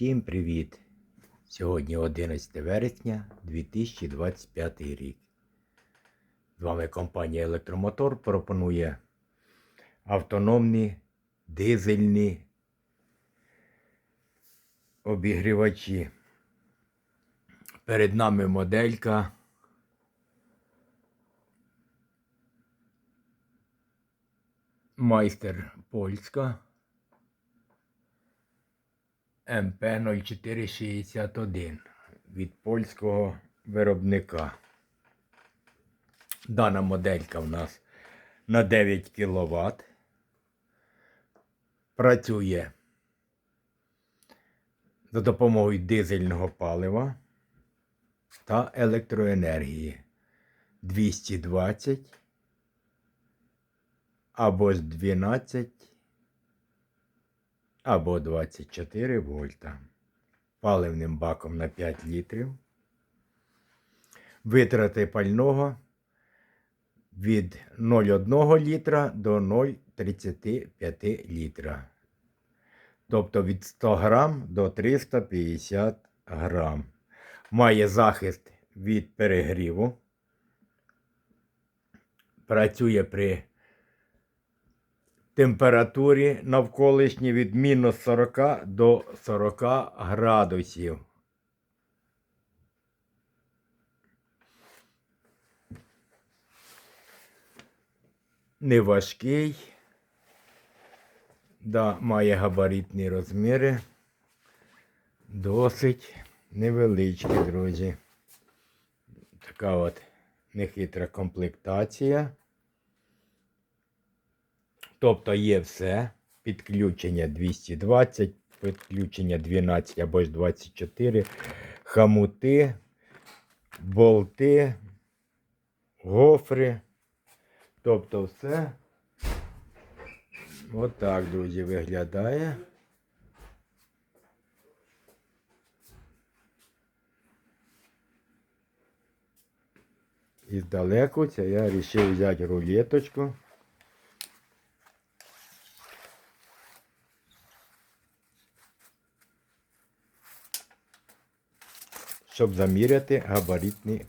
Всім привіт! Сьогодні 11 вересня 2025 рік. З вами компанія Електромотор пропонує автономні дизельні обігрівачі. Перед нами моделька Майстер Польська. МП0461 від польського виробника. Дана моделька в нас на 9 кВт. Працює за допомогою дизельного палива та електроенергії 220 або з 12 або 24 вольта. Паливним баком на 5 літрів. Витрати пального від 0,1 літра до 0,35 літра. Тобто від 100 грам до 350 грам. Має захист від перегріву. Працює при температурі навколишній від мінус 40 до 40 градусів. Неважкий. Да, має габаритні розміри. Досить невеличкі, друзі. Така от нехитра комплектація. Тобто є все. Підключення 220, підключення 12 або ж 24, хамути, болти, гофри. Тобто все. Отак, друзі, виглядає. І здалеку це я вирішив взяти рулеточку. Щоб заміряти габаритні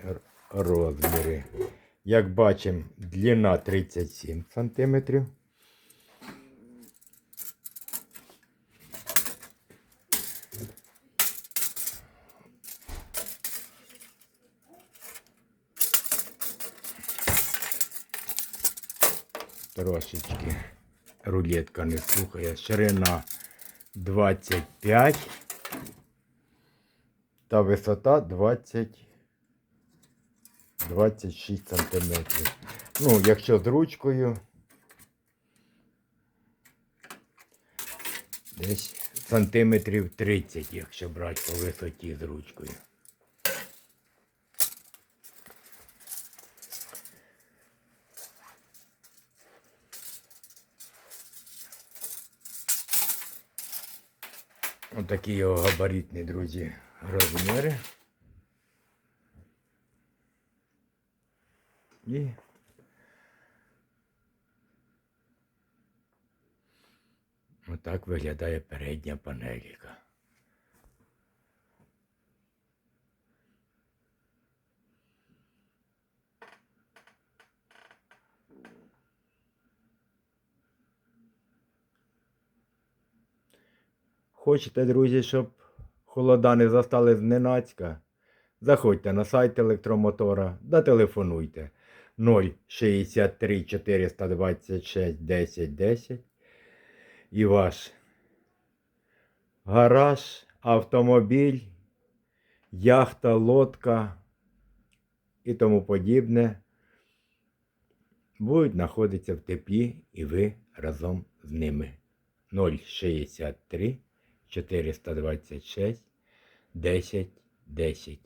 розміри. Як бачимо, длина 37 см. Трошечки рулетка не слухає. Ширина 25 та висота 20 26 сантиметрів. Ну, якщо з ручкою, десь сантиметрів 30, якщо брати по висоті з ручкою. Отакі його габаритні, друзі, розміри. І отак виглядає передня панелька. Хочете, друзі, щоб холода не застали зненацька? Заходьте на сайт електромотора да телефонуйте 063 426 10 10 і ваш гараж, автомобіль, яхта, лодка і тому подібне будуть знаходитися в теплі і ви разом з ними. 063 426 10 10.